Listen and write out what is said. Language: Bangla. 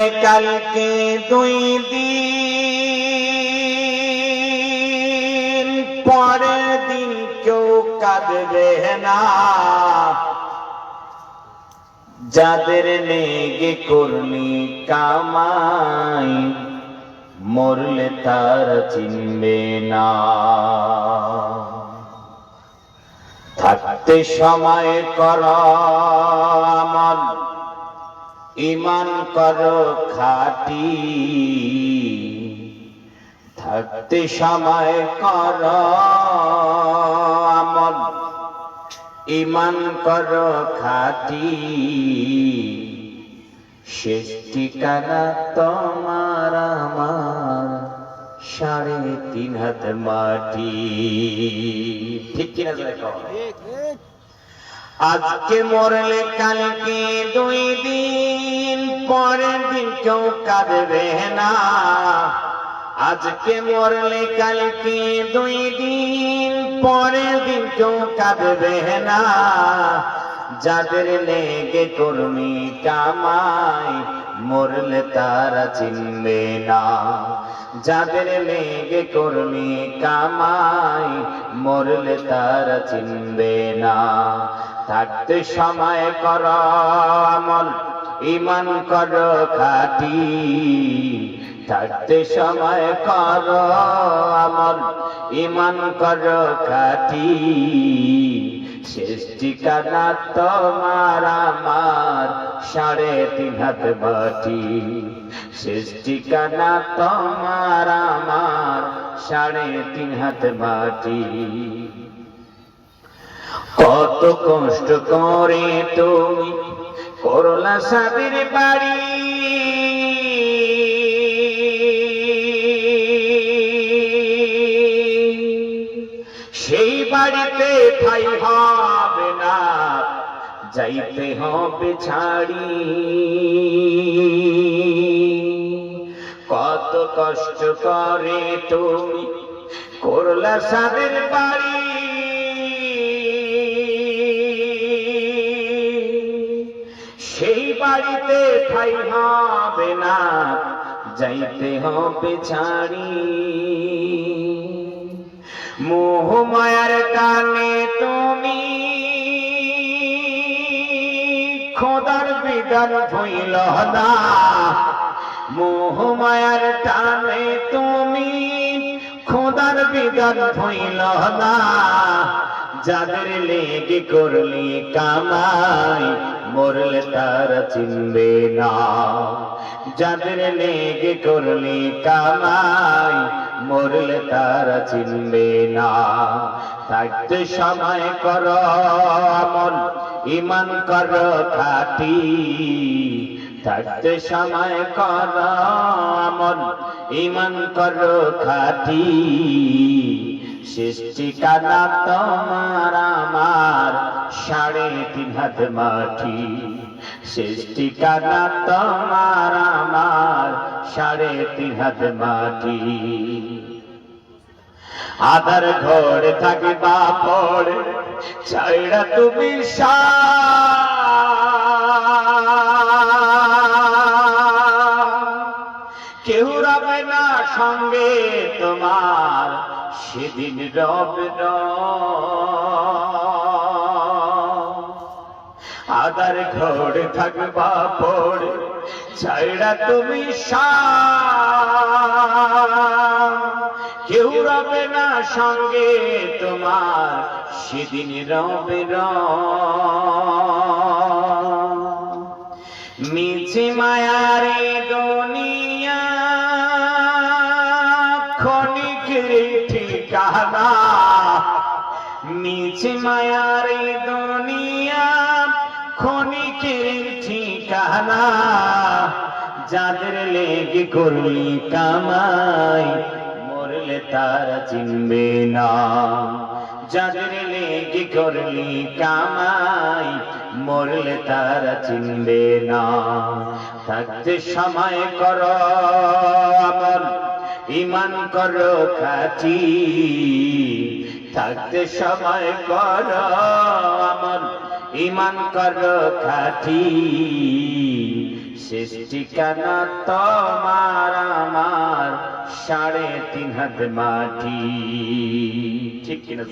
কালকে দুই দিন, পরের দিন কেউ কাঁদবে না। যাদের লেগে করলি কামাই, মরলে তার চিনবে না। থাকতে সময় কর আমল ইমান কর খাটি। থাকতে সময় কর আমল। ইমান কর খাটি। শেষ ঠিকানা তোমার আমার সাড়ে তিন হাত মাটি। ঠিক কিনা? আজকে মরলে কালকে দুই দিন পরের দিন কেউ কাঁদবে না। আজকে মরলে কালকে দুই দিন, পরের দিন কেউ কাঁদবে না। যাদের লেগে কর্মী কামাই মরলে তারা চিনবে না। যাদের লেগে কর্মী কামাই মরলে তারা চিনবে না। থাকতে সময় কর আমল। ইমান কর খাটি, থাকতে সময় কর আমল। ইমান কর খাটি, শেষ ঠিকানা তোমার আমার, সাড়ে তিন হাত বাটি। শেষ ঠিকানা তোমার আমার, সাড়ে তিন হাত বাটি। কত কষ্ট করে তুমি করলা সাদের বাড়ি। সেই বাড়িতে ঠাই হবে না, যাইতে হবে ছাড়ি। কত কষ্ট করে তুমি করলা সাদের বাড়ি। বাড়িতে ঠাই হবে না, যাইতে হবে ছাড়ি মোহ মায়ার টানে তুমি, খোদার বিধান ভইল না। মোহ মায়ার টানে তুমি, খোদার বিধান ভইল না। যাদের লেগে করলি কামাই মরলে তারা চিনবে না। যাদের লেগে করলি কামাই, মরলে তারা চিনবে না। থাকতে সময় কর, আমল ইমান কর, খাটি। থাকতে সময় কর, আমল ইমান কর, খাটি। শেষ ঠিকানা তোমার আমার সাড়ে তিন হাত মাটি। শেষ ঠিকানা তোমার আমার সাড়ে তিন হাত মাটি। আধার ঘর থাকে বাপড় ছাইড়া তুমি কেউ রবে না সঙ্গে তোমার সেদিন রবে আদার ঘর থাকবা পড়ে, ছাইড়া তুমি কেউ রবে না সঙ্গে তোমার, সেদিন রবে মিছে মায়ারে ঠিকানা মিছে মায়ারে দুনিয়া যাদের লেগে করলি কামাই, মরলে তারা চিনবে না। যাদের লেগে করলি কামাই, মরলে তারা চিনবে না। থাকতে সময় কর আমল ইমান করো খাটি। থাকতে সময় কর আমল। ইমান করো খাটি। শেষ ঠিকানা তোমার আমার সাড়ে তিন হাত মাটি। ঠিক কিনা?